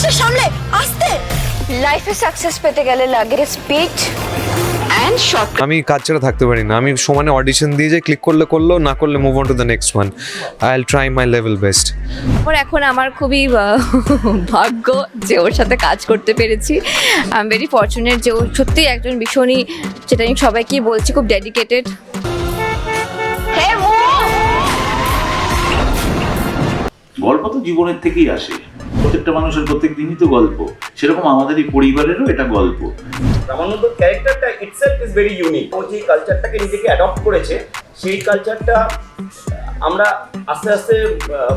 জিনিসটা সামলে আসতে। লাইফে সাকসেস পেতে গেলে লাগে স্পিড অ্যান্ড শর্ট আমি কাজ ছাড়া থাকতে পারি না। আমি সমানে অডিশন দিয়ে যাই ক্লিক করলে করল না করলে move on to the next one I will try my level best ওর এখন আমার খুবই ভাগ্য যে ওর সাথে কাজ করতে পেরেছি। আই এম ভেরি ফর্চুনেট যে ও সত্যি একজন ভীষণই যেটা আমি সবাইকেই বলছি খুব ডেডিকেটেড গল্প তো জীবনের থেকেই আসে। প্রত্যেকটা মানুষের প্রত্যেক দিনই তো গল্প। সেরকম আমাদের এই পরিবারেরও এটা গল্প। রামানন্দ ক্যারেক্টারটা ইটসেলফ ইজ ভেরি ইউনিক ও যে কালচারটাকে নিজেকে অ্যাডপ্ট করেছে সেই কালচারটা আমরা আস্তে আস্তে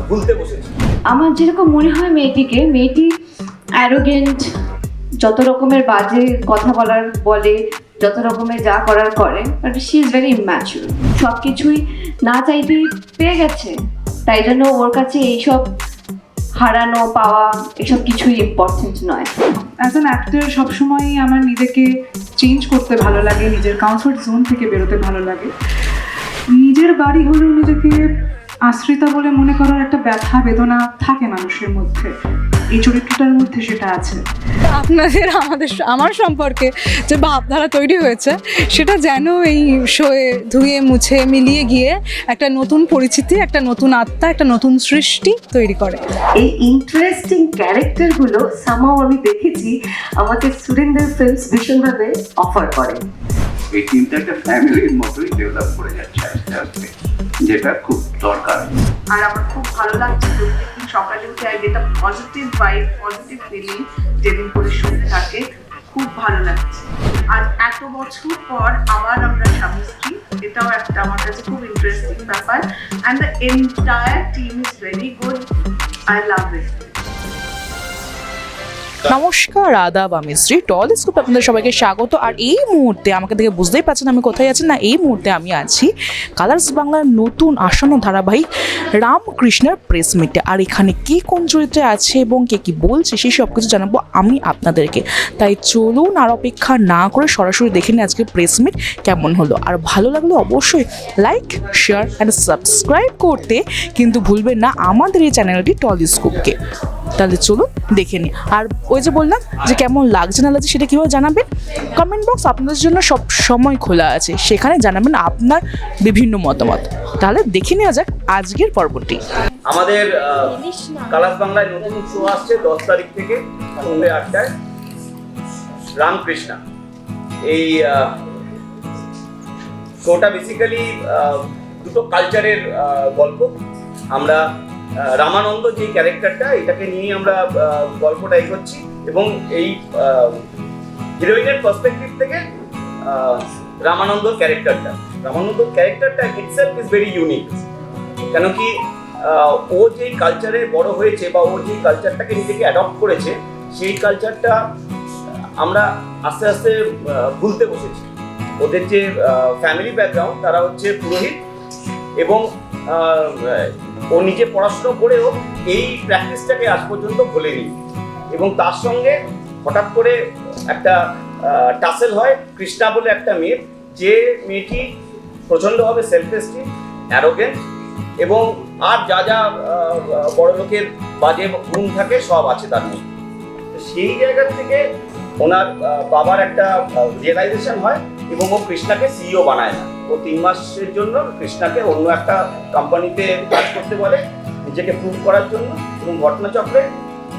ভুলতে বসেছি। আমার যেরকম মনে হয় মেয়েটিকে মেয়েটি অ্যারোগেন্ট যত রকমের বাজে কথা বলার বলে যত রকমের যা করার করে but she is very immature সব কিছুই না চাইতেই পেয়ে গেছে। তাই জন্য ওর কাছে এইসব হারানো, পাওয়া, এসব কিছুই ইম্পর্টেন্ট নয়। অ্যাজ অ্যান অ্যাক্টর সবসময়ই আমার নিজেকে চেঞ্জ করতে ভালো লাগে, নিজের কমফর্ট জোন থেকে বেরোতে ভালো লাগে। নিজের বাড়ি হলেও নিজেকে আশ্রিতা বলে মনে করার একটা ব্যথা, বেদনা থাকে মানুষের মধ্যে। এই চরিত্রটার মধ্যে সেটা আছে। আপনাদের আমাদের আমার সম্পর্কে যে ভাবধারা তৈরি হয়েছে সেটা যেন এই শোয়ে ধুয়ে মুছে মিলিয়ে গিয়ে একটা নতুন পরিচিতি একটা নতুন আত্মা একটা নতুন সৃষ্টি তৈরি করে। এই ইন্টারেস্টিং ক্যারেক্টারগুলো সামাও আমি দেখেছি আমাকে সুরেন্দ্র ফিল্মস ভীষণভাবে অফার করে। এই টিমটা একটা ফ্যামিলির মতোই ডেভেলপ করে যাচ্ছে আস্তে আস্তে যেটা খুব দরকার। আর আমার খুব ভালো লাগছে। সকালে উঠে I get positive vibe positive feeling যেদিন করে শুনতে থাকে। খুব ভালো লাগছে। আর এত বছর পর আবার আমরা স্বামী স্ত্রী, এটাও একটা আমার কাছে খুব ইন্টারেস্টিং ব্যাপার। And the entire team is very good I love it নমস্কার, আদাব, আমি শ্রী টল আপনাদের সবাইকে স্বাগত। আর এই মুহূর্তে আমাকে দেখে বুঝতেই পারছেন আমি কোথায় আছি না, এই মুহূর্তে আমি আছি কালার্স বাংলার নতুন আসন্ন ধারাবাহিক রামকৃষ্ণের প্রেস মিটে। আর এখানে কি কোন চরিত্রে আছে এবং কে কি বলছে সেই সব কিছু জানাব আমি আপনাদেরকে। তাই চলুন আর অপেক্ষা না করে সরাসরি দেখে নিই আজকে প্রেস মিট কেমন হলো। আর ভালো লাগলে অবশ্যই লাইক শেয়ার অ্যান্ড সাবস্ক্রাইব করতে কিন্তু ভুলবেন না আমাদের এই চ্যানেলটি টল স্কুপকে তাহলে চলুন দেখে নিই। আর ওই যে বললাম যে কেমন লাগছে না লাগছে সেটা কীভাবে জানাবেন? কমেন্ট বক্স আপনাদের জন্য সব সময় খোলা আছে। সেখানে জানাবেন আপনার বিভিন্ন মতামত। তাহলে দেখে নেওয়া যাক আজকের পর্বটি। আমাদের কালাস বাংলায় নতুন শো আসছে দশ তারিখ থেকে সন্ধ্যে আটটায়। রামকৃষ্ণা। এই শোটা বেসিক্যালি দুটো কালচারের গল্প। আমরা রামানন্দ যে ক্যারেক্টারটা, এটাকে নিয়ে আমরা গল্পটা এগোচ্ছি। এবং এই হিরোইনের পার্সপেক্টিভ থেকে রামানন্দর ক্যারেক্টারটা। রামানন্দর ক্যারেক্টারটা ইটসেলফ ইজ ভেরি ইউনিক কেন কি ও যেই কালচারে বড় হয়েছে বা ও যেই কালচারটাকে নিজেকে অ্যাডপ্ট করেছে, সেই কালচারটা আমরা আস্তে আস্তে ভুলতে বসেছি। ওদের যে ফ্যামিলি ব্যাকগ্রাউন্ড তারা হচ্ছে পুরোহিত এবং ও নিজে পড়াশুনো করেও এই প্র্যাকটিসটাকে আজ পর্যন্ত ভোলেনি। এবং তার সঙ্গে হঠাৎ করে একটা টাসেল হয়, কৃষ্ণা বলে একটা মেয়ে, যে মেয়েটি প্রচণ্ডভাবে সেলফ এস্টিম অ্যারোগেন্ট এবং আর যা যা বড় লোকের বাজে গুণ থাকে, সব আছে তার মধ্যে। সেই জায়গা থেকে ওনার বাবার একটা রিয়েলাইজেশন হয় এবং ও কৃষ্ণাকে সিইও বানায় না। ও তিন মাসের জন্য কৃষ্ণাকে অন্য একটা কোম্পানিতে কাজ করতে বলে, নিজেকে প্রুভ করার জন্য। এবং ঘটনাচক্রে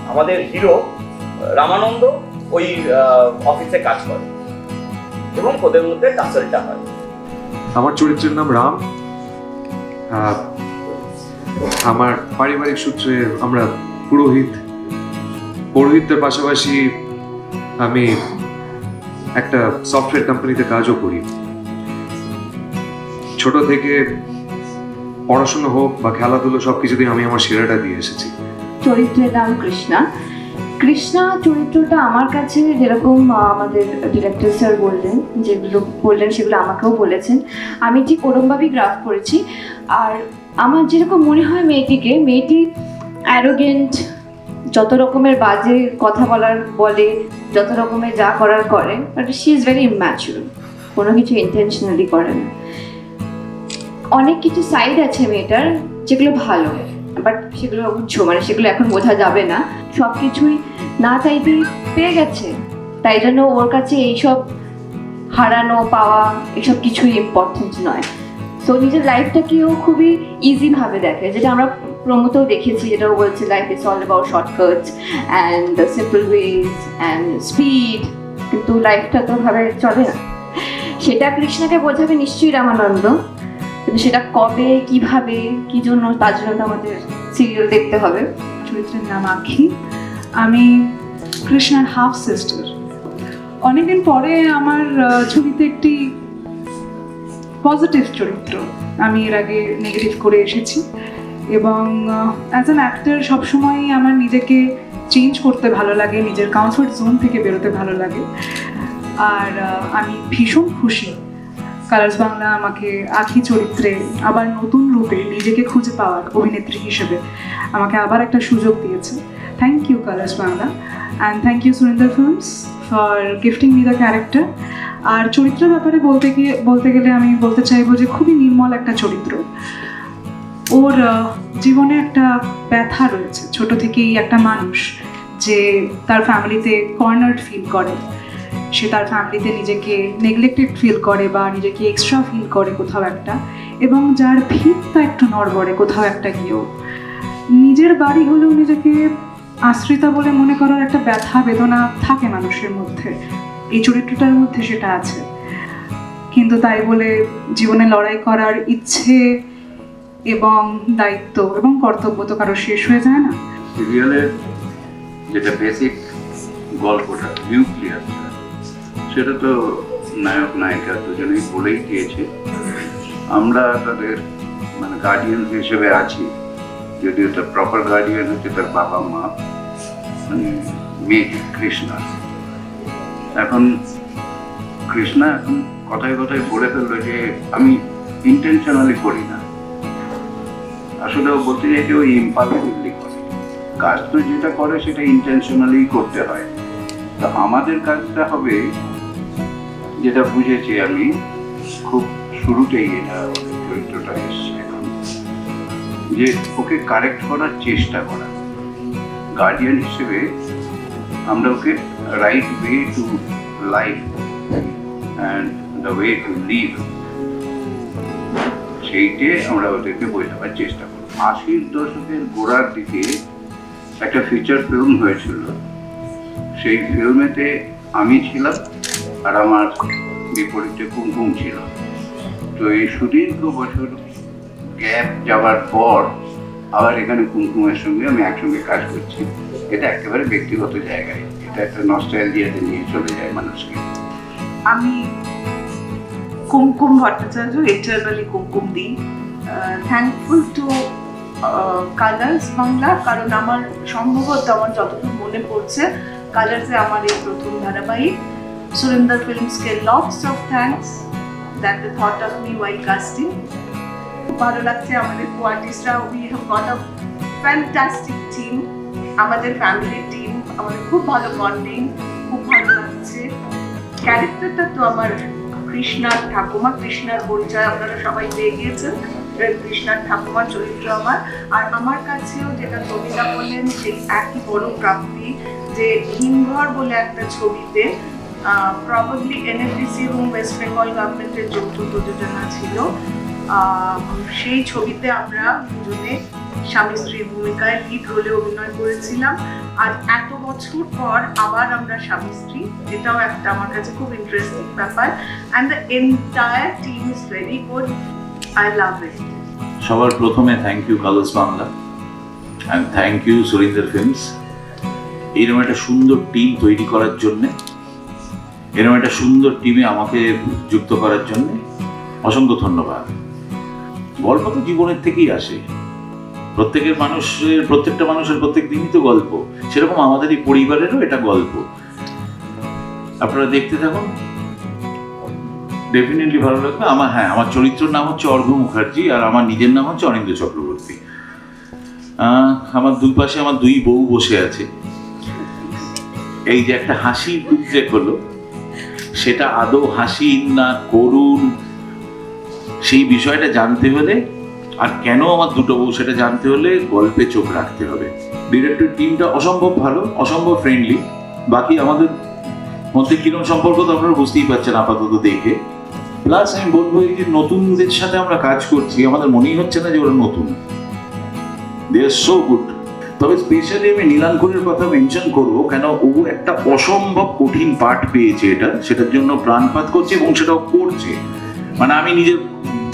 আমাদের হিরো রামানন্দ ওই অফিসে কাজ করে। এবং ওদের মধ্যে টাসেলটা হয়। আমার চরিত্রের নাম রাম। আমার পারিবারিক সূত্রে আমরা পুরোহিত। পৌরোহিত্যের পাশাপাশি আমি একটা সফটওয়্যার কোম্পানিতে কাজও করি। ছোট থেকে পড়াশোনা হোক বা খেলাধুলো, সব কিছুতেই আমি আমার সেরাটা দিয়ে এসেছি। চরিত্রের নাম কৃষ্ণা। কৃষ্ণা চরিত্রটা আমার কাছে যেরকম আমাদের ডিরেক্টর স্যার বললেন, যেগুলো বললেন সেগুলো আমাকেও বলেছেন। আমি ঠিক ওরমভাবেই গ্রাফ করেছি। আর আমার যেরকম মনে হয় মেয়েটিকে, মেয়েটি অ্যারোগেন্ট যত রকমের বাজে কথা বলার বলে, যত রকমের যা করার করে but she is very immature কোনো কিছু ইন্টেনশনালি করে না। অনেক কিছু সাইড আছে মেয়েটার যেগুলো ভালো বাট সেগুলো বুঝছ মানে সেগুলো এখন বোঝা যাবে না। সব কিছুই না চাইতেই পেয়ে গেছে। তাই জন্য ওর কাছে এইসব হারানো পাওয়া, এসব কিছুই ইম্পর্টেন্ট নয়। সো নিজের লাইফটাকেও খুবই ইজিভাবে দেখে, যেটা আমরা প্রমোতেও দেখেছি, যেটা ও বলছে life is all about shortcuts and simple ways and speed কিন্তু লাইফটা তো ভাবে চলে না। সেটা কৃষ্ণাকে বোঝাবে নিশ্চয়ই রামানন্দ। সেটা কবে, কীভাবে, কি জন্য তার জন্য আমাদের সিরিয়াল দেখতে হবে? চরিত্রের নাম আখি। আমি কৃষ্ণার হাফ সিস্টার অনেকদিন পরে আমার ছবিতে একটি পজিটিভ চরিত্র আমি এর আগে নেগেটিভ করে এসেছি। এবং অ্যাজ অ্যান অ্যাক্টর সবসময়ই আমার নিজেকে চেঞ্জ করতে ভালো লাগে, নিজের কমফর্ট জোন থেকে বেরোতে ভালো লাগে। আর আমি ভীষণ খুশি কালার্স বাংলা আমাকে আখি চরিত্রে আবার নতুন রূপে নিজেকে খুঁজে পাওয়ার অভিনেত্রী হিসেবে আমাকে আবার একটা সুযোগ দিয়েছে। Thank you Colors Bangla and thank you Surinder films for gifting me the character আর চরিত্রের ব্যাপারে বলতে গিয়ে, বলতে গেলে আমি বলতে চাইব যে খুবই নির্মল একটা চরিত্র। ওর জীবনে একটা ব্যথা রয়েছে। ছোট থেকেই একটা মানুষ যে তার ফ্যামিলিতে কর্নার্ড ফিল করে। সে তার ফ্যামিলিতে নিজেকে নেগলেক্টেড ফিল করে বা নিজেকে এক্সট্রা ফিল করে কোথাও একটা এবং যার ভিতটা একটু নড়বড়ে, কোথাও একটা গিয়েও। নিজের বাড়ি হলেও নিজেকে আশ্রিতা বলে মনে করার একটা ব্যথা, বেদনা থাকে মানুষের মধ্যে। এই চরিত্রটার মধ্যে সেটা আছে। কিন্তু তাই বলে জীবনে লড়াই করার ইচ্ছে এবং দায়িত্ব এবং কর্তব্য তো কারও শেষ হয়ে যায় না। সিরিয়ালের যেটা বেসিক গল্পটা নিউক্লিয়াসটা সেটা তো নায়ক, নায়িকা দুজনেই বলেই দিয়েছে। আমরা তাদের মানে গার্ডিয়ান হিসেবে আছি। যদিও তার প্রপার গার্ডিয়ান হচ্ছে তার বাবা মা মানে মেয়ে কৃষ্ণা। এখন কৃষ্ণা এখন কথায় কথায় বলে ফেলল যে, আমি ইন্টেনশনালি করি না। আসলে ও বলতে চাইছে ওই ইম্পালসিভলি করে। কাজ তো যেটা করে সেটা ইন্টেনশনালি করতে হয়। তো আমাদের কাজটা হবে যেটা বুঝেছি আমি, খুব শুরুতেই এটা চরিত্রটা এসছে যে ওকে কারেক্ট করার চেষ্টা করা। গার্ডিয়ান হিসেবে আমরা ওকে right way to life and the way to live সেইটে আমরা ওদেরকে বোঝাবার চেষ্টা করি আশির দশকের গোড়ার দিকে একটা ফিচার ফিল্ম হয়েছিল। সেই ফিল্মেতে আমি ছিলাম। আর আমার বিপরীতে কুমকুম ছিল। তো এই সুদীর্ঘ বছর গ্যাপ যাওয়ার পর আবার এখানে কুমকুমের সঙ্গে আমি একসঙ্গে কাজ করছি। এটা একেবারে ব্যক্তিগত জায়গায়। এটা একটা নস্টাইলজিয়াতে নিয়ে চলে যায় মানুষকে। আমি কুমকুম ভট্টাচার্য এটারনালি কুমকুম দিই। থ্যাঙ্কফুল টু কালার্স বাংলা, কারণ আমার সম্ভবত আমার যতটুকু মনে পড়ছে কালার্সে আমার এই প্রথম ধারাবাহিক। Surender ফিল্মসকে lots of thanks that the thought of me why casting ভালো লাগছে আমাদের কোয়ার্টিস্টরা we have got a fantastic team আমাদের ফ্যামিলির টিম আমাদের খুব ভালো বন্ডিং খুব ভালো লাগছে ক্যারেক্টারটা তো আমার কৃষ্ণার ঠাকুমা কৃষ্ণার পরিচয় আপনারা সবাই পেয়ে গিয়েছেন। কৃষ্ণার ঠাকুমার চরিত্র আমার। আর আমার কাছেও যেটা তনিদা বললেন সেই একই বড় প্রাপ্তি, যে হিমঘর বলে একটা ছবিতে প্রবাবলি এনএফডিসি এবং ওয়েস্ট বেঙ্গল গভর্নমেন্টের যৌথ প্রযোজনা ছিল। সেই ছবিতে আমরা দুজনে স্বামী স্ত্রীর ভূমিকায় লিড রোলে অভিনয় করেছিলাম। আর এত বছর পর আবার আমরা স্বামী স্ত্রী, এটাও একটা আমার কাছে খুব ইন্টারেস্টিং ব্যাপার। And the entire team is very good I love it সবার প্রথমে thank you Colors Bangla and thank you Surinder films এরকম একটা সুন্দর টিম তৈরি করার জন্যে এরকম একটা সুন্দর টিমে আমাকে যুক্ত করার জন্যে অসংখ্য ধন্যবাদ। গল্প তো জীবনের থেকেই আসে। প্রত্যেকের মানুষের, প্রত্যেকটা মানুষের প্রত্যেক দিনই তো গল্প। সেরকম আমাদের এই পরিবারেরও এটা গল্প। আপনারা দেখতে থাকুন। ডেফিনেটলি ভালো লাগবে। আমার হ্যাঁ আমার চরিত্রের নাম হচ্ছে অর্ঘ মুখার্জি আর আমার নিজের নাম হচ্ছে অনিন্দ চক্রবর্তী। আমার দুই পাশে আমার দুই বউ বসে আছে। এই যে একটা হাসির উদ্রেক হলো। সেটা আদৌ হাসি না করুণ? সেই বিষয়টা জানতে হলে আর কেন আমার দুটো বউ সেটা জানতে হলে গল্পে চোখ রাখতে হবে। ডিরেক্টর টিমটা অসম্ভব ভালো, অসম্ভব ফ্রেন্ডলি বাকি আমাদের মধ্যে কিরম সম্পর্ক তো আপনারা বুঝতেই পারছেন আপাতত দেখে। প্লাস আমি বলব এই যে নতুনদের সাথে আমরা কাজ করছি, আমাদের মনেই হচ্ছে না যে ওরা নতুন। দে আর সো গুড তবে স্পেশালি আমি নীলাঙ্কুরের কথা মেনশন করব, কেন ও একটা অসম্ভব কঠিন পাঠ পেয়েছে এটা। সেটার জন্য প্রাণপাত করছে এবং সেটাও করছে। মানে আমি নিজে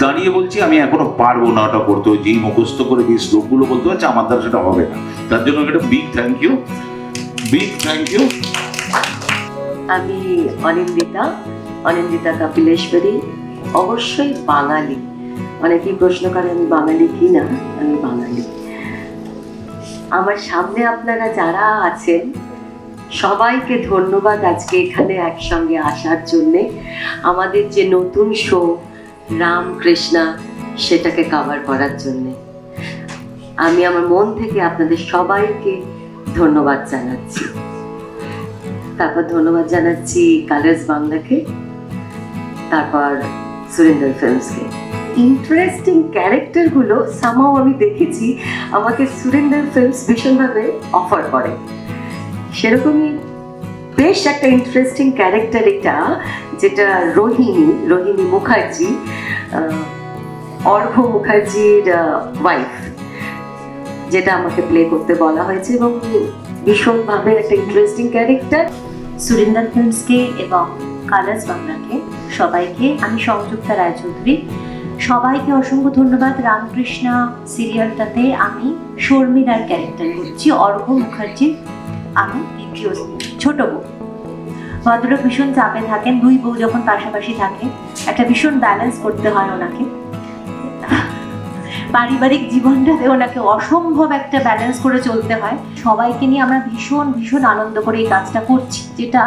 দাঁড়িয়ে বলছি, আমি এখনও পারব না ওটা করতে। যেই মুখস্থ করে যে শ্লোকগুলো বলতে পারছে, আমার দ্বারা সেটা হবে না। তার জন্য একটা big thank you big thank you আমি অনিন্দিতা অনিন্দিতা কপিলেশ্বরী, অবশ্যই বাঙালি। অনেকেই প্রশ্ন করে, আমি বাঙালি কি না আমি বাঙালি। আমার সামনে আপনারা যারা আছেন, সবাইকে ধন্যবাদ আজকে এখানে একসঙ্গে আসার জন্যে। আমাদের যে নতুন শো রামকৃষ্ণা, সেটাকে কভার করার জন্যে। আমি আমার মন থেকে আপনাদের সবাইকে ধন্যবাদ জানাচ্ছি। তারপর ধন্যবাদ জানাচ্ছি কালার্স বাংলাকে, তারপর সুরেন্দ্র ফিল্মসকে ইন্টারেস্টিং ক্যারেক্টারগুলো সামাও আমি দেখেছি, আমাকে সুরেন্দ্র ফিল্মস ভীষণভাবে অফার করে। সেরকমই বেশ একটা ইন্টারেস্টিং ক্যারেক্টার এটা, যেটা রোহিণী রোহিণী মুখার্জি অর্ঘ মুখার্জির ওয়াইফ যেটা আমাকে প্লে করতে বলা হয়েছে এবং ভীষণভাবে একটা ইন্টারেস্টিং ক্যারেক্টার সুরিন্দার ফিল্মসকে এবং কালার্স বাংলাকে সবাইকে আমি সংযুক্তা রায়চৌধুরী সবাইকে অসংখ্য ধন্যবাদ। রামকৃষ্ণা সিরিয়ালটাতে আমি শর্মিলার ক্যারেক্টার করছি, অর্ঘ মুখার্জির আমি দ্বিতীয় ছোট বউ। ভদ্রলোক ভীষণ চাপে থাকেন, দুই বউ যখন পাশাপাশি থাকে, একটা ভীষণ ব্যালেন্স করতে হয় ওনাকে। পারিবারিক জীবনটাতে ওনাকে অসম্ভব একটা ব্যালেন্স করে চলতে হয়। সবাইকে নিয়ে আমরা ভীষণ ভীষণ আনন্দ করে এই কাজটা করছি, যেটা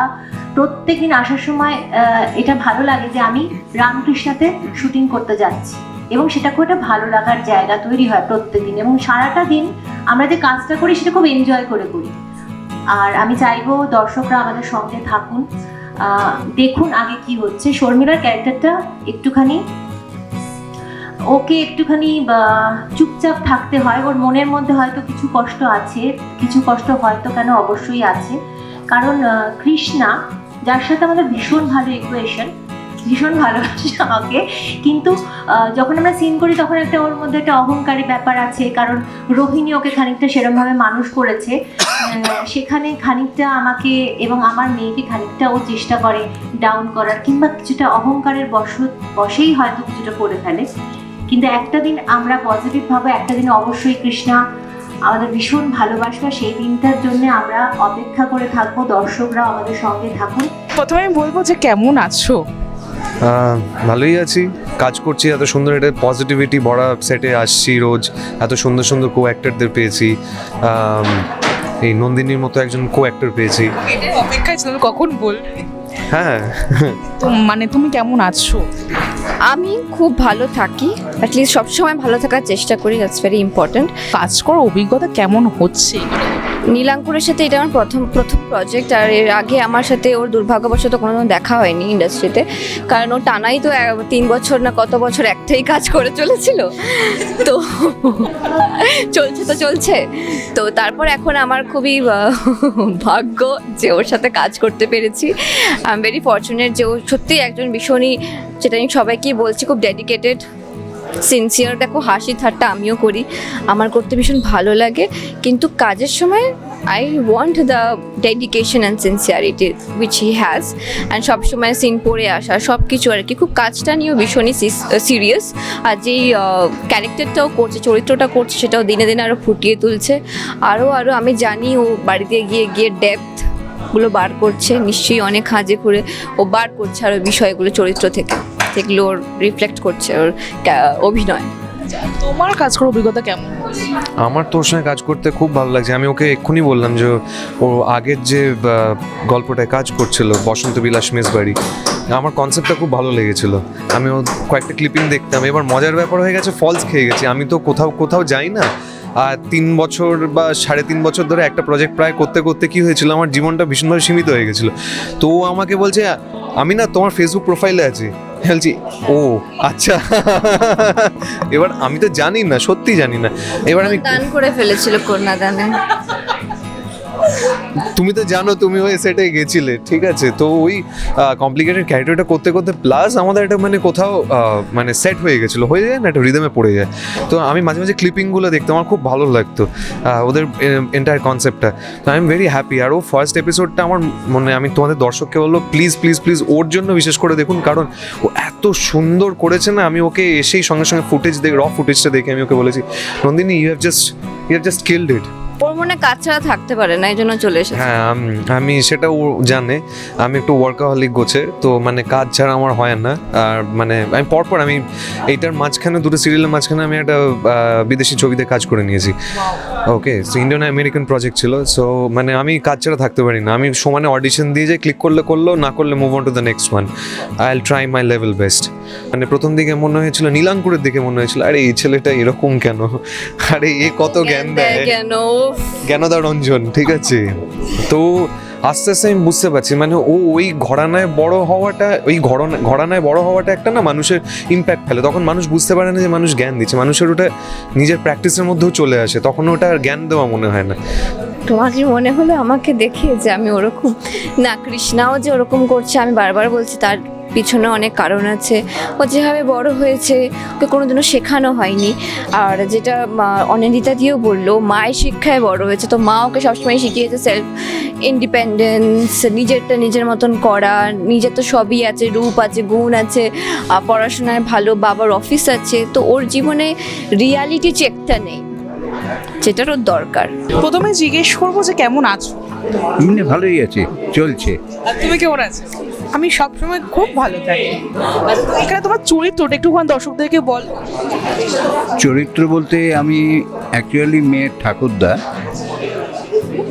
প্রত্যেকদিন আসার সময় এটা ভালো লাগে যে আমি রামকৃষ্ণাতে শুটিং করতে যাচ্ছি এবং সেটা খুব একটা ভালো লাগার জায়গা তৈরি হয় প্রত্যেকদিন এবং সারাটা দিন আমরা যে কাজটা করি সেটা খুব এনজয় করে করি। আর আমি চাইব দর্শকরা আমাদের সঙ্গে থাকুন। দেখুন আগে কি হচ্ছে। শর্মিলার ক্যারেক্টারটা একটুখানি ওকে একটুখানি চুপচাপ থাকতে হয়। ওর মনের মধ্যে হয়তো কিছু কষ্ট আছে। কিছু কষ্ট হয়তো কেন অবশ্যই আছে। কারণ কৃষ্ণা, যার সাথে আমাদের ভীষণ ভালো ইকুয়েশন ভীষণ ভালোবাসে আমাকে। কিন্তু যখন আমরা সিন করি, তখন একটা ওর মধ্যে একটা অহংকারী ব্যাপার আছে। কারণ, রোহিণী ওকে খানিকটা সেরমভাবে মানুষ করেছে। সেখানে খানিকটা আমাকে এবং আমার মেয়েকে খানিকটা ও চেষ্টা করে ডাউন করার, কিংবা কিছুটা অহংকারের বশ বসেই হয়তো কিছুটা করে ফেলে। কিন্তু একটা দিন আমরা পজিটিভ ভাবে একটা দিন অবশ্যই কৃষ্ণা আমাদের ভীষণ ভালোবাসবে সেই দিনটার জন্য আমরা অপেক্ষা করে থাকব দর্শকরা আমাদের সঙ্গে থাকুন। প্রথমে আমি বলব যে কেমন আছো? ভালোই আছি কাজ করছি এত সুন্দর একটা পজিটিভিটি ভরা সেটে আসছি রোজ এত সুন্দর সুন্দর কো অ্যাক্টরদের পেয়েছি এই নন্দিনীর মতো একজন কো অ্যাক্টর পেয়েছি অপেক্ষায় ছিল কখন বল হ্যাঁ। মানে তুমি কেমন আছো? আমি খুব ভালো থাকি। অ্যাটলিস্ট সবসময় ভালো থাকার চেষ্টা করি দ্যাটস ভেরি ইম্পর্ট্যান্ট কাজ করার অভিজ্ঞতা কেমন হচ্ছে? নীলাঙ্কুরের সাথে এটা আমার প্রথম প্রথম প্রজেক্ট আর এর আগে আমার সাথে ওর দুর্ভাগ্যবশত কোনো দেখা হয়নি ইন্ডাস্ট্রিতে কারণ ও টানাই তো তিন বছর না কত বছর একটাই কাজ করে চলেছিল। তো চলছে তো চলছে। তো তারপর এখন আমার খুবই ভাগ্য যে ওর সাথে কাজ করতে পেরেছি। আই এম ভেরি ফর্চুনেট যে ও সত্যিই একজন ভীষণই, যেটা আমি সবাইকেই বলছি, খুব ডেডিকেটেড সিনসিয়ার দেখো, হাসি ঠাট্টা আমিও করি। আমার করতে ভীষণ ভালো লাগে। কিন্তু কাজের সময় I want the dedication and sincerity which he has and সবসময় সিন পড়ে আসা সব কিছু আর কি। খুব কাজটা নিয়েও ভীষণই সিরিয়াস আর যেই ক্যারেক্টারটাও করছে, চরিত্রটা করছে, সেটাও দিনে দিনে আরও ফুটিয়ে তুলছে। আরও আরও আমি জানি ও বাড়িতে গিয়ে গিয়ে ডেপথগুলো বার করছে। নিশ্চয়ই অনেক হাজে করে ও বার করছে আরও বিষয়গুলো চরিত্র থেকে। যেগুলো ওর রিফ্লেক্ট করছে ওর অভিনয়। তোমার কাজ করার অভিজ্ঞতা কেমন? আমার তোর সঙ্গে কাজ করতে খুব ভালো লাগছে। আমি ওকে এক্ষুনি বললাম যে ও আগের যে গল্পটায় কাজ করছিল বসন্ত বিলাস মেজবাড়ি আমার কনসেপ্টটা খুব ভালো লেগেছিল। আমি ও কয়েকটা ক্লিপিং দেখতাম। এবার মজার ব্যাপার হয়ে গেছে ফলস খেয়ে গেছি। আমি তো কোথাও কোথাও যাই না। আর তিন বছর বা সাড়ে তিন বছর ধরে একটা প্রজেক্ট প্রায় করতে করতে কি হয়েছিল? আমার জীবনটা ভীষণভাবে সীমিত হয়ে গেছিল। তো ও আমাকে বলছে আমি না তোমার ফেসবুক প্রোফাইলে আছি। বলছি ও আচ্ছা। এবার আমি তো জানি না সত্যি জানি না এবার আমি দান করে ফেলেছিল কন্যাদানে। তুমি তো জানো, তুমি ওই সেটে গেছিলে, ঠিক আছে? তো ওই কমপ্লিকেটেড ক্যারেক্টারটা করতে করতে প্লাস আমাদের একটা মানে কোথাও মানে সেট হয়ে গেছিল, হয়ে যায় না, একটা রিদমে পড়ে যায়। তো আমি মাঝে মাঝে ক্লিপিংগুলো দেখতে আমার খুব ভালো লাগতো ওদের এন্টায়ার কনসেপ্টটা তো আই এম ভেরি হ্যাপি আর ও ফার্স্ট এপিসোডটা আমার মানে আমি তোমাদের দর্শককে বলল প্লিজ প্লিজ প্লিজ ওর জন্য বিশেষ করে দেখুন, কারণ ও এত সুন্দর করেছে না, আমি ওকে এসেই সঙ্গে সঙ্গে ফুটেজ দেখে র ফুটেজটা দেখে আমি ওকে বলেছি, Nandini you have just you just killed it ওর মনে কাজ ছাড়া থাকতে পারে না এই জন্য চলে এসেছে। হ্যাঁ আমি সেটা ও জানে। আমি একটু ওয়ার্কাহলিক গোছে তো মানে কাজ ছাড়া আমার হয় না। আর মানে আমি পরপর আমি এইটার মাঝখানে দুটো সিরিয়ালের মাঝখানে আমি একটা বিদেশি ছবিতে কাজ করে নিয়েছি। ওকে ইন্ডিয়ান আমেরিকান প্রজেক্ট ছিল সো মানে আমি কাজ ছাড়া থাকতে পারি না। আমি সমানে অডিশন দিয়ে যে ক্লিক করলে করল না করলে move on to the next one I will try my level best মানে প্রথম দিকে মনে হয়েছিল নীলাঙ্কুরের দিকে মনে হয়েছিল আরে এই ছেলেটা এরকম কেন? আরে এ কত জ্ঞান দেয়? জ্ঞানদা রঞ্জন ঠিক আছে? তো আস্তে আস্তে আমি বুঝতে পারছি মানে ও ওই ঘরানায় বড় হওয়াটা, ওই ঘরনা, ঘরানায় বড় হওয়াটা একটা না মানুষের ইম্প্যাক্ট ফেলে। তখন মানুষ বুঝতে পারে না যে মানুষ জ্ঞান দিচ্ছে, মানুষের ওটা নিজের প্র্যাকটিসের মধ্যেও চলে আসে, তখন ওটা আর জ্ঞান দেওয়া মনে হয় না। তোমার কি মনে হলো আমাকে দেখে যে আমি ওরকম, না কৃষ্ণাও যে ওরকম করছে, আমি বারবার বলছি তার পিছনে অনেক কারণ আছে। ও যেভাবে বড় হয়েছে ওকে কোনোদিনও শেখানো হয়নি। আর যেটা মা- অনিন্দিতা দিয়েও বলল মায়ের শিক্ষায় বড় হয়েছে। তো মা ওকে সবসময় শিখিয়েছে সেলফ ইন্ডিপেন্ডেন্স নিজেরটা নিজের মতন করা। নিজের তো সবই আছে রূপ আছে গুণ আছে পড়াশোনায় ভালো বাবার অফিস আছে। তো ওর জীবনে রিয়ালিটি চেকটা নেই যেটার ওর দরকার। প্রথমে জিজ্ঞেস করব যে কেমন আছো? ভালোই আছে চলছে। তুমি কেমন আছো? আমি সবসময় খুব ভালো থাকি। আচ্ছা এখানে তোমার চরিত্রটা একটুখানি দর্শকদেরকে বল। চরিত্র বলতে আমি অ্যাকচুয়ালি মেয়ের ঠাকুরদা।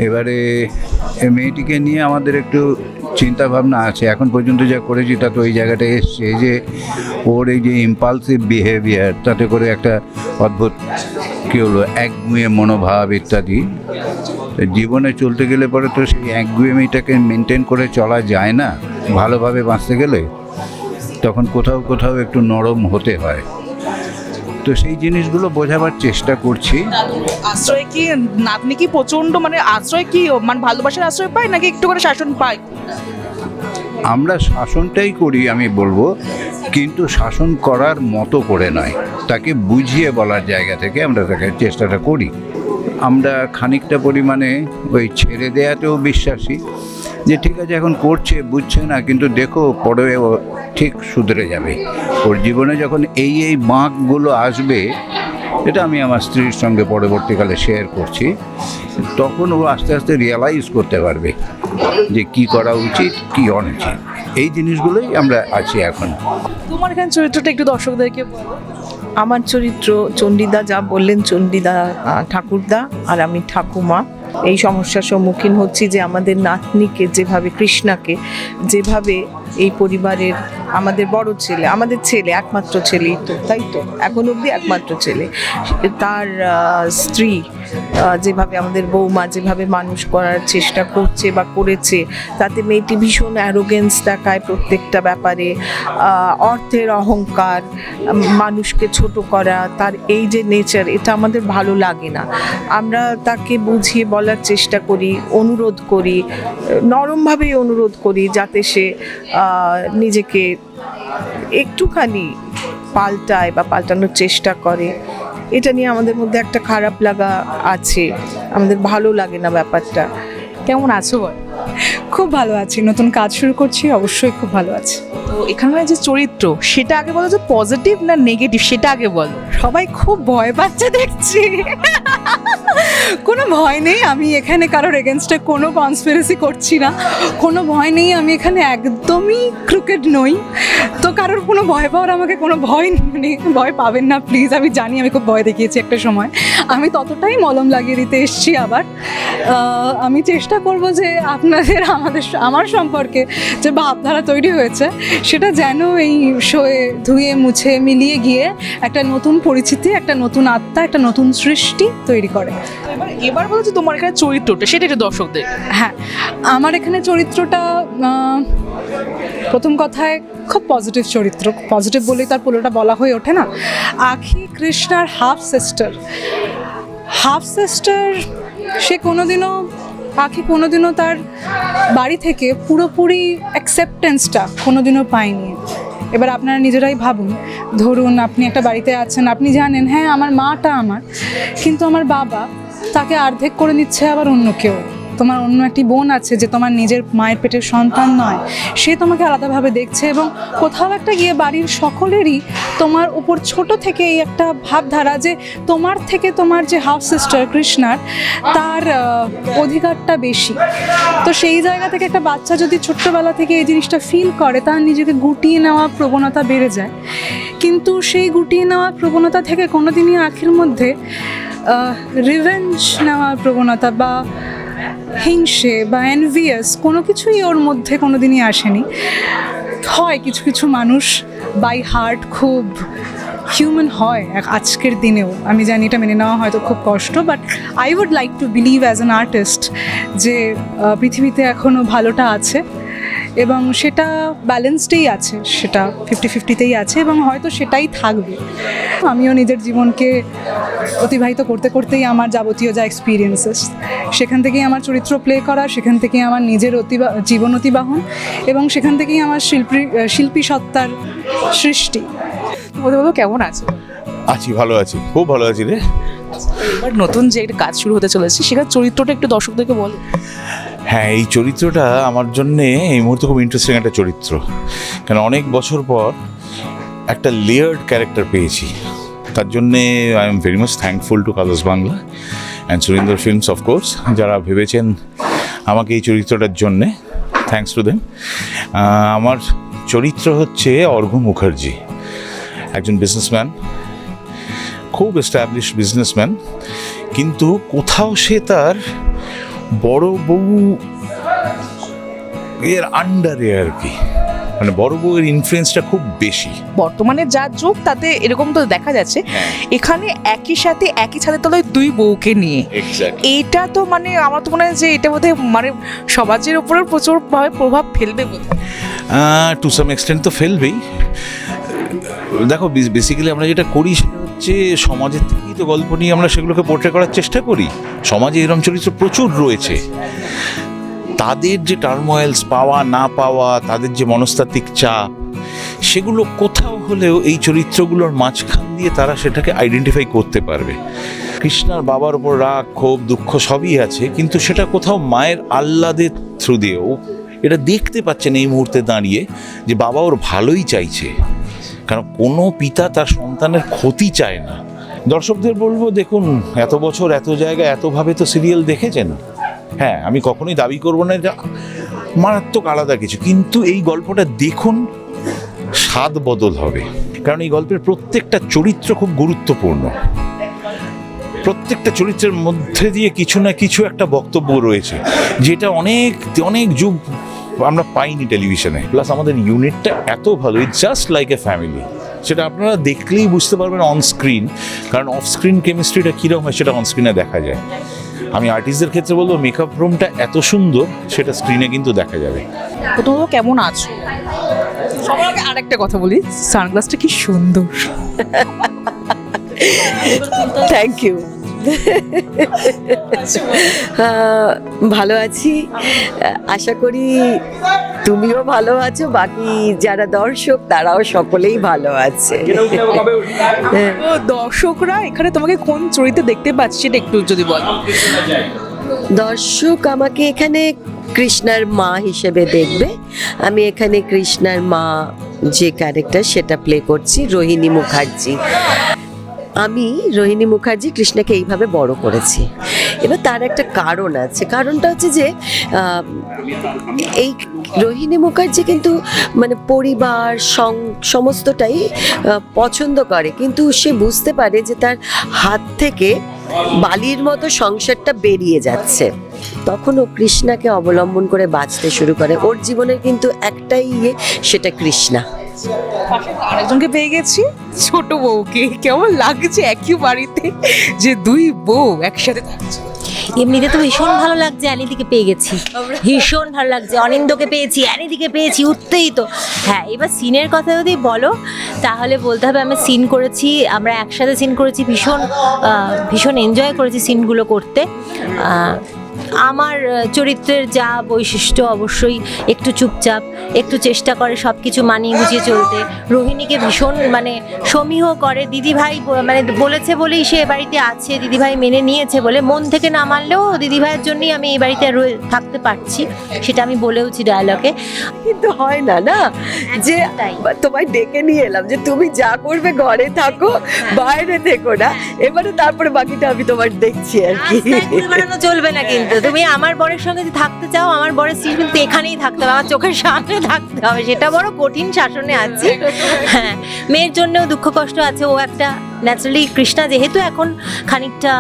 এবারে মেয়েটিকে নিয়ে আমাদের একটু চিন্তা ভাবনা আছে। এখন পর্যন্ত যা করেছি, তা তো ওই জায়গাটায় এসছে। এই যে ওর এই যে ইম্পালসিভ বিহেভিয়ার তাতে করে একটা অদ্ভুত কী হলো একগুঁয়ে মনোভাব ইত্যাদি। জীবনে চলতে গেলে পরে তো সেই একগুঁয়েমিটাকে মেনটেন করে চলা যায় না। ভালোভাবে বাঁচতে গেলে তখন কোথাও কোথাও একটু নরম হতে হয়। তো সেই জিনিসগুলো বোঝাবার চেষ্টা করছি। আশ্রয় কি নাতনি কি প্রচণ্ড মানে আশ্রয় কি মানে ভালোবাসার আশ্রয় পায় নাকি একটু করে শাসন পায়? আমরা শাসনটাই করি আমি বলব কিন্তু শাসন করার মতো করে নয়। তাকে বুঝিয়ে বলার জায়গা থেকে আমরা তাকে চেষ্টাটা করি। আমরা খানিকটা পরিমাণে ওই ছেড়ে দেয়াতেও বিশ্বাসী। যে ঠিক আছে এখন করছে বুঝছে না কিন্তু দেখো পরে ও ঠিক শুধরে যাবে। ওর জীবনে যখন এই এই বাঁকগুলো আসবে এটা আমি আমার স্ত্রীর সঙ্গে পরবর্তীকালে শেয়ার করছি তখন ও আস্তে আস্তে রিয়ালাইজ করতে পারবে যে কি করা উচিত কি অনুচিত। এই জিনিসগুলোই আমরা আছি এখন। তোমার এখানে চরিত্রটা একটু দর্শকদেরকে বলো। আমার চরিত্র চণ্ডীদা যা বললেন চণ্ডীদা ঠাকুরদা আর আমি ঠাকুমা। এই সমস্যার সম্মুখীন হচ্ছি যে আমাদের নাতনিকে, যেভাবে কৃষ্ণাকে, যেভাবে এই পরিবারের আমাদের বড় ছেলে, আমাদের ছেলে একমাত্র ছেলেই তো, তাই তো? এখন অবধি একমাত্র ছেলে। তার স্ত্রী যেভাবে আমাদের বৌমা, যেভাবে মানুষ করার চেষ্টা করছে বা করেছে, তাতে মেয়েটি ভীষণ অ্যারোগেন্স দেখায় প্রত্যেকটা ব্যাপারে। অর্থের অহংকার মানুষকে ছোট করা, তার এই যে নেচার এটা আমাদের ভালো লাগে না। আমরা তাকে বুঝিয়ে বলার চেষ্টা করি, অনুরোধ করি, নরমভাবেই অনুরোধ করি যাতে সে নিজেকে একটুখানি পাল্টায় বা পাল্টানোর চেষ্টা করে। এটা নিয়ে আমাদের মধ্যে একটা খারাপ লাগা আছে। আমাদের ভালো লাগে না ব্যাপারটা। কেমন আছো বল? খুব ভালো আছি। নতুন কাজ শুরু করছি অবশ্যই খুব ভালো আছি। তো এখানকার যে চরিত্র সেটা আগে বলো যে পজিটিভ না নেগেটিভ সেটা আগে বলো। সবাই খুব ভয় পাচ্ছে দেখছি। কোনো ভয় নেই, আমি এখানে কারোর এগেনস্টে কোনো কনস্পিরেসি করছি না। কোনো ভয় নেই, আমি এখানে একদমই ক্রিকেট নই। তো কারোর কোনো ভয় পাওয়ার আমাকে কোনো ভয় মানে ভয় পাবেন না প্লিজ আমি জানি, আমি খুব ভয় দেখিয়েছি একটা সময়। আমি ততটাই মলম লাগিয়ে দিতে এসছি আবার। আমি চেষ্টা করব যে আপনাদের, আমাদের, আমার সম্পর্কে যে ভাবধারা তৈরি হয়েছে, সেটা যেন এই শোয়ে ধুয়ে, মুছে, মিলিয়ে গিয়ে একটা নতুন পরিচিতি, একটা নতুন আত্মা, একটা নতুন সৃষ্টি তৈরি করে। এবার এবার বলো যে তোমার এখানে চরিত্রটা, সেটা একটু দর্শকদের। হ্যাঁ আমার এখানে চরিত্রটা প্রথম কথায় খুব পজিটিভ চরিত্র পজিটিভ বলেই তার পুরোটা বলা হয়ে ওঠে না। আখি কৃষ্ণার হাফ সিস্টার হাফ সিস্টার সে কোনোদিনও, আখি কোনোদিনও তার বাড়ি থেকে পুরোপুরি অ্যাকসেপ্টেন্সটা কোনোদিনও পায়নি। এবার আপনারা নিজেরাই ভাবুন, ধরুন আপনি একটা বাড়িতে আছেন, আপনি জানেন হ্যাঁ আমার মাটা আমার, কিন্তু আমার বাবা তাকে অর্ধেক করে নিচ্ছে আবার অন্য কেউ। তোমার অন্য একটি বোন আছে যে তোমার নিজের মায়ের পেটের সন্তান নয়, সে তোমাকে আলাদাভাবে দেখছে এবং কোথাও একটা গিয়ে বাড়ির সকলেরই তোমার উপর ছোট থেকে এই একটা ভাবধারা যে তোমার থেকে তোমার যে হাফ সিস্টার কৃষ্ণার, তার অধিকারটা বেশি। তো সেই জায়গা থেকে একটা বাচ্চা যদি ছোট্টবেলা থেকে এই জিনিসটা ফিল করে, তার নিজেকে গুটিয়ে নেওয়া প্রবণতা বেড়ে যায়। কিন্তু সেই গুটিয়ে নেওয়া প্রবণতা থেকে কোনোদিনই আখের মধ্যে রিভেঞ্জ নেওয়ার প্রবণতা বা হিংসে বা এনভিয়াস কোনো কিছুই ওর মধ্যে কোনো দিনই আসেনি। হয় কিছু কিছু মানুষ বাই হার্ট খুব হিউম্যান হয় আজকের দিনেও। আমি জানি এটা মেনে নেওয়া হয়তো খুব কষ্ট but I would like to believe as an artist যে পৃথিবীতে এখনও ভালোটা আছে। এবং সেটা ব্যালেন্সডেই আছে সেটা ফিফটি ফিফটিতেই আছে এবং হয়তো সেটাই থাকবে। আমিও নিজের জীবনকে অতিবাহিত করতে করতেই আমার যাবতীয় যা এক্সপিরিয়েন্সেস সেখান থেকেই আমার চরিত্র প্লে করা সেখান থেকেই আমার নিজের অতিবা জীবন অতিবাহন এবং সেখান থেকেই আমার শিল্পী শিল্পী সত্তার সৃষ্টি। বলতে বলো কেমন আছো? আছি ভালো আছি খুব ভালো আছি রে। এবার নতুন যে একটা কাজ শুরু হতে চলেছে সেখানে চরিত্রটা একটু দর্শকদেরকে বলো। হ্যাঁ এই চরিত্রটা আমার জন্যে এই মুহূর্তে খুব ইন্টারেস্টিং একটা চরিত্র। কেন, অনেক বছর পর একটা লেয়ার্ড ক্যারেক্টার পেয়েছি। তার জন্যে I am very much thankful to Colors Bangla and Surinder films of course যারা ভেবেছেন আমাকে এই চরিত্রটার জন্যে। থ্যাঙ্কস টু দেম আমার চরিত্র হচ্ছে অর্ঘ্য মুখার্জি, একজন বিজনেসম্যান খুব এস্টাবলিশ বিজনেসম্যান কিন্তু কোথাও সে তার বড় বউ এর আন্ডারে আর কি। মানে বড় বউয়ের ইনফ্লুয়েন্সটা খুব বেশি। বর্তমানে যা যুগ তাতে এরকম তো দেখা যাচ্ছে। এখানে একই সাথে একই ছাদের তলায় দুই বউকে নিয়ে। এইটা তো মানে আমার তো মনে হয় যে এটা বোধহয় মানে সমাজের উপরে প্রচুর ভাবে প্রভাব ফেলবে বোধ টু সাম এক্সটেন্ট তো ফেলবেই। দেখো বেসিক্যালি আমরা যেটা করি সেটা হচ্ছে সমাজের থেকেই তো গল্প নিয়ে আমরা সেগুলোকে পোর্ট্রে করার চেষ্টা করি, সমাজে এরম চরিত্র প্রচুর রয়েছে। তাদের যে টার্মোয়েলস পাওয়া, না পাওয়া, তাদের যে মনস্তাত্ত্বিক চাপ, সেগুলো কোথাও হলেও এই চরিত্রগুলোর মাঝখান দিয়ে তারা সেটাকে আইডেন্টিফাই করতে পারবে। কৃষ্ণার বাবার উপর রাগ, ক্ষোভ, দুঃখ সবই আছে, কিন্তু সেটা কোথাও মায়ের আহ্লাদের থ্রু দিয়েও, এটা দেখতে পাচ্ছেন এই মুহূর্তে দাঁড়িয়ে যে বাবা ওর ভালোই চাইছে। কারণ কোনো পিতা তার সন্তানের ক্ষতি চায় না। দর্শকদের বলব, দেখুন, এত বছর, এত জায়গায়, এতভাবে তো সিরিয়াল দেখেছেন। হ্যাঁ আমি কখনোই দাবি করব না, এটা মারাত্মক আলাদা কিছু। কিন্তু এই গল্পটা দেখুন, স্বাদ বদল হবে। কারণ এই গল্পের প্রত্যেকটা চরিত্র খুব গুরুত্বপূর্ণ। প্রত্যেকটা চরিত্রের মধ্যে দিয়ে কিছু না কিছু একটা বক্তব্য রয়েছে, যেটা অনেক অনেক যুগ আমরা পাইনি টেলিভিশনে প্লাস আমাদের ইউনিটটা এত ভালো it just like a family সেটা আপনারা দেখলেই বুঝতে পারবেন অন স্ক্রিন কারণ অফ স্ক্রিন কেমিস্ট্রিটা কীরকম হয় সেটা অন স্ক্রিনে দেখা যায়। আমি আর্টিস্টদের ক্ষেত্রে বলব মেকআপ রুমটা এত সুন্দর সেটা স্ক্রিনে কিন্তু দেখা যাবে। প্রথমত কেমন আছো? সবার আগে আরেকটা কথা বলি সানগ্লাসটা কি সুন্দর। থ্যাংক ইউ ভালো আছি। আশা করি তুমিও ভালো আছো বাকি যারা দর্শক তারাও সকলেই ভালো আছে। দর্শকরা এখানে তোমাকে কোন চরিত্রে দেখতে পাচ্ছি একটু যদি বল। দর্শক আমাকে এখানে কৃষ্ণার মা হিসেবে দেখবে। আমি এখানে কৃষ্ণার মা যে ক্যারেক্টার সেটা প্লে করছি রোহিণী মুখার্জি। আমি রোহিণী মুখার্জি কৃষ্ণাকে এইভাবে বড় করেছি। এবার তার একটা কারণ আছে। কারণটা হচ্ছে যে এই রোহিণী মুখার্জি কিন্তু মানে পরিবার, সং, সমস্তটাই পছন্দ করে। কিন্তু সে বুঝতে পারে যে তার হাত থেকে বালির মতো সংসারটা বেরিয়ে যাচ্ছে। তখন ও কৃষ্ণাকে অবলম্বন করে বাঁচতে শুরু করে। ওর জীবনের কিন্তু একটাই ইয়ে সেটা কৃষ্ণা। আরেকজনকে পেয়ে গেছি। ছোট বউকে। কেমন লাগছে একই বাড়িতে যে দুই বউ একসাথে থাকছে। এমনিতে তো ভীষণ ভালো লাগছে অ্যানিদিকে পেয়ে গেছি। ভীষণ ভালো লাগছে অনিন্দকে পেয়েছি অ্যানিদিকে পেয়েছি উঠতেই তো হ্যাঁ এবার সিনের কথা যদি বলো তাহলে বলতে হবে আমি সিন করেছি আমরা একসাথে সিন করেছি ভীষণ ভীষণ এনজয় করেছি সিনগুলো করতে। আমার চরিত্রের যা বৈশিষ্ট্য অবশ্যই একটু চুপচাপ একটু চেষ্টা করে সব কিছু মানিয়ে গুছিয়ে চলতে। রোহিণীকে ভীষণ মানে সমীহ করে। দিদিভাই মানে বলেছে বলেই সে এ বাড়িতে আছে দিদিভাই মেনে নিয়েছে বলে। মন থেকে না মানলেও দিদিভাইয়ের জন্যই আমি এই বাড়িতে থাকতে পারছি সেটা আমি বলেওছি ডায়লগে কিন্তু হয় না না? যে। তোমায় ডেকে নিয়ে এলাম যে তুমি যা করবে ঘরে থাকো বাইরে থেকো না। এবারে তারপরে বাকিটা আমি তোমার দেখছি আর কি। চলবে না কিন্তু। তুমি আমার বরের সঙ্গে যদি থাকতে চাও আমার বরের স্ত্রী কিন্তু এখানেই থাকতে হবে। আমার চোখের সামনে থাকতে হবে, সেটা বড় কঠিন শাসনে আছি। হ্যাঁ মেয়ের জন্যও দুঃখ কষ্ট আছে। ও একটা ন্যাচারালি কৃষ্ণা, যেহেতু এখন খানিকটা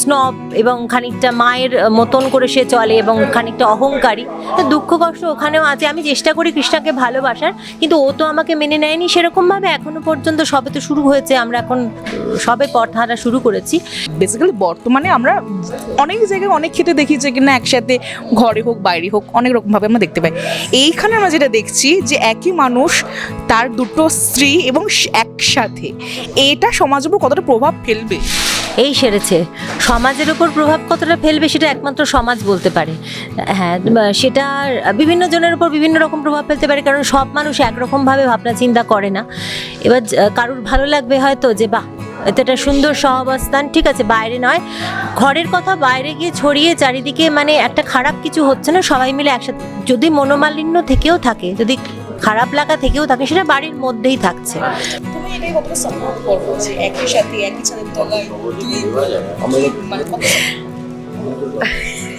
স্নব এবং খানিকটা মায়ের মতন করে সে চলে এবং খানিকটা অহংকারী। দুঃখ কষ্ট ওখানেও আছে। আমি চেষ্টা করি কৃষ্ণাকে ভালোবাসার, কিন্তু ও তো আমাকে মেনে নেয়নি সেরকমভাবে। এখনও পর্যন্ত সবে তো শুরু হয়েছে। আমরা এখন সবে পথ হাঁটা শুরু করেছি। বেসিক্যালি বর্তমানে আমরা অনেক জায়গায় অনেক ক্ষেত্রে দেখি যে কিনা একসাথে ঘরে হোক, বাইরে হোক, অনেক রকমভাবে আমরা দেখতে পাই। এইখানে আমরা যেটা দেখছি যে একই মানুষ, তার দুটো স্ত্রী এবং একসাথে। এটা সমাজের উপর কতটা প্রভাব ফেলবে? এই সেরেছে। সমাজের উপর প্রভাব কতটা ফেলবে সেটা একমাত্র সমাজ বলতে পারে। হ্যাঁ সেটা বিভিন্ন জনের উপর বিভিন্ন রকম প্রভাব ফেলতে পারে, কারণ সব মানুষ একরকমভাবে ভাবনা চিন্তা করে না। এবার কারুর ভালো লাগবে হয়তো যে, বাহ এটা একটা সুন্দর সহাবস্থান, ঠিক আছে, বাইরে নয়। ঘরের কথা বাইরে গিয়ে ছড়িয়ে চারিদিকে মানে একটা খারাপ কিছু হচ্ছে না, সবাই মিলে একসাথে, যদি মনোমালিন্য থেকেও থাকে, যদি খারাপ লাগা থেকেও থাকে সেটা বাড়ির মধ্যেই থাকছে। তুমি এটাই কতটা সাপোর্ট করব যে একই সাথে একই ছাদের তলায় দুই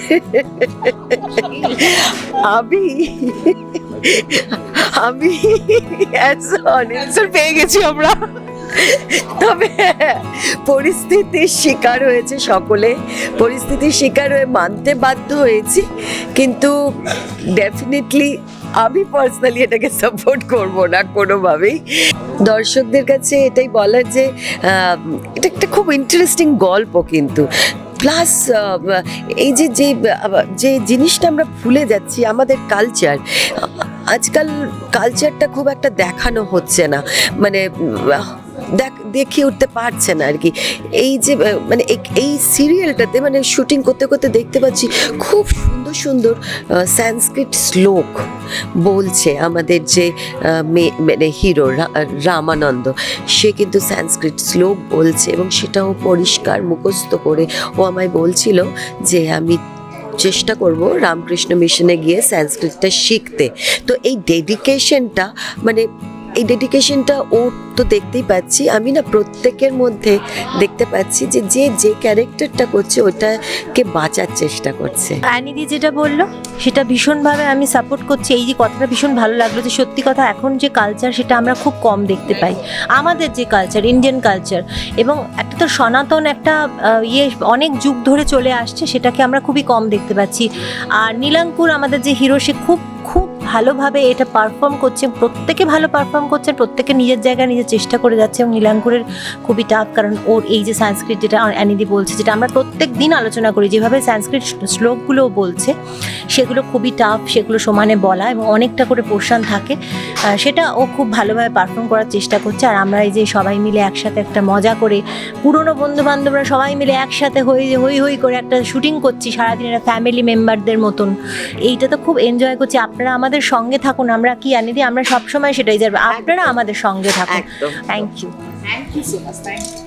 আমি আমি পেয়ে গেছি আমরা। তবে পরিস্থিতির শিকার হয়েছে সকলে। পরিস্থিতির শিকার হয়ে মানতে বাধ্য হয়েছি। কিন্তু ডেফিনেটলি আমি পার্সোনালি এটাকে সাপোর্ট করব না কোনোভাবেই। দর্শকদের কাছে এটাই বলার যে এটা একটা খুব ইন্টারেস্টিং গল্প কিন্তু। প্লাস এই যে যে যে জিনিসটা আমরা ভুলে যাচ্ছি, আমাদের কালচার আজকাল কালচারটা খুব একটা দেখানো হচ্ছে না। মানে দেখ, দেখিয়ে উঠতে পারছে না আর কি। এই যে মানে এই- সিরিয়ালটাতে মানে শুটিং করতে করতে দেখতে পাচ্ছি খুব সুন্দর সুন্দর সংস্কৃত শ্লোক বলছে আমাদের যে মানে হিরো রামানন্দ। সে কিন্তু সংস্কৃত শ্লোক বলছে এবং সেটাও পরিষ্কার মুখস্থ করে ও আমায় বলছিল যে, আমি চেষ্টা করব রামকৃষ্ণ মিশনে গিয়ে সংস্কৃতটা শিখতে। তো এই ডেডিকেশনটা মানে এই ডেডিকেশনটা ওর তো দেখতেই পাচ্ছি। আমি না প্রত্যেকের মধ্যে দেখতে পাচ্ছি যে যে যে ক্যারেক্টারটা করছে, ওটাকে বাঁচার চেষ্টা করছে। অ্যানিদি যেটা বলল, সেটা ভীষণভাবে আমি সাপোর্ট করছি। এই যে কথাটা ভীষণ ভালো লাগল যে, সত্যি কথা এখন যে কালচার সেটা আমরা খুব কম দেখতে পাই। আমাদের যে কালচার ইন্ডিয়ান কালচার এবং একটা তো সনাতন একটা ইয়ে অনেক যুগ ধরে চলে আসছে, সেটাকে আমরা খুবই কম দেখতে পাচ্ছি। আর নীলাঙ্কুর আমাদের যে হিরো সে খুব খুব ভালোভাবে এটা পারফর্ম করছে প্রত্যেকে ভালো পারফর্ম করছে প্রত্যেকে নিজের জায়গায় নিজের চেষ্টা করে যাচ্ছে এবং নীলাঙ্কুরের খুবই টাফ কারণ ওর এই যে সংস্কৃত যেটা অ্যানিদি বলছে, যেটা আমরা প্রত্যেক দিন আলোচনা করি, যেভাবে সংস্কৃত শ্লোকগুলো বলছে, সেগুলো খুবই টাফ সেগুলো সমানে বলা এবং অনেকটা করে পোর্শন থাকে। সেটা ও খুব ভালোভাবে পারফর্ম করার চেষ্টা করছে আর আমরা এই যে সবাই মিলে একসাথে একটা মজা করে, পুরনো বন্ধু বান্ধবরা সবাই মিলে একসাথে হই হই হই করে একটা শুটিং করছি, সারাদিন একটা ফ্যামিলি মেম্বারদের মতন। এইটা তো খুব এনজয় করছি। আপনারা আমাদের সঙ্গে থাকুন আমরা কি আনি দিই আমরা সবসময় সেটাই যাব আপনারা আমাদের সঙ্গে থাকুন। Thank you thank you so much thank you